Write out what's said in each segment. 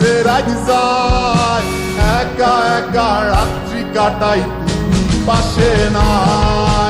যে রাজ যায় একা একা রাত্রি কাটাই পাশে নাই।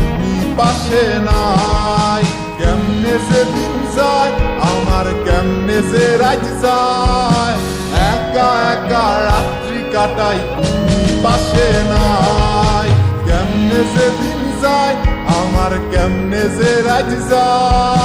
পাশে নাই। কেমনে যে দিন যায়? আমার কেমনে যে রাজ যায়? একা একা রাত্রি কাটাই, তুমি পাশে নাই। কেমনে যে দিন যায়? আমার কেমনে যে রাজ যায়?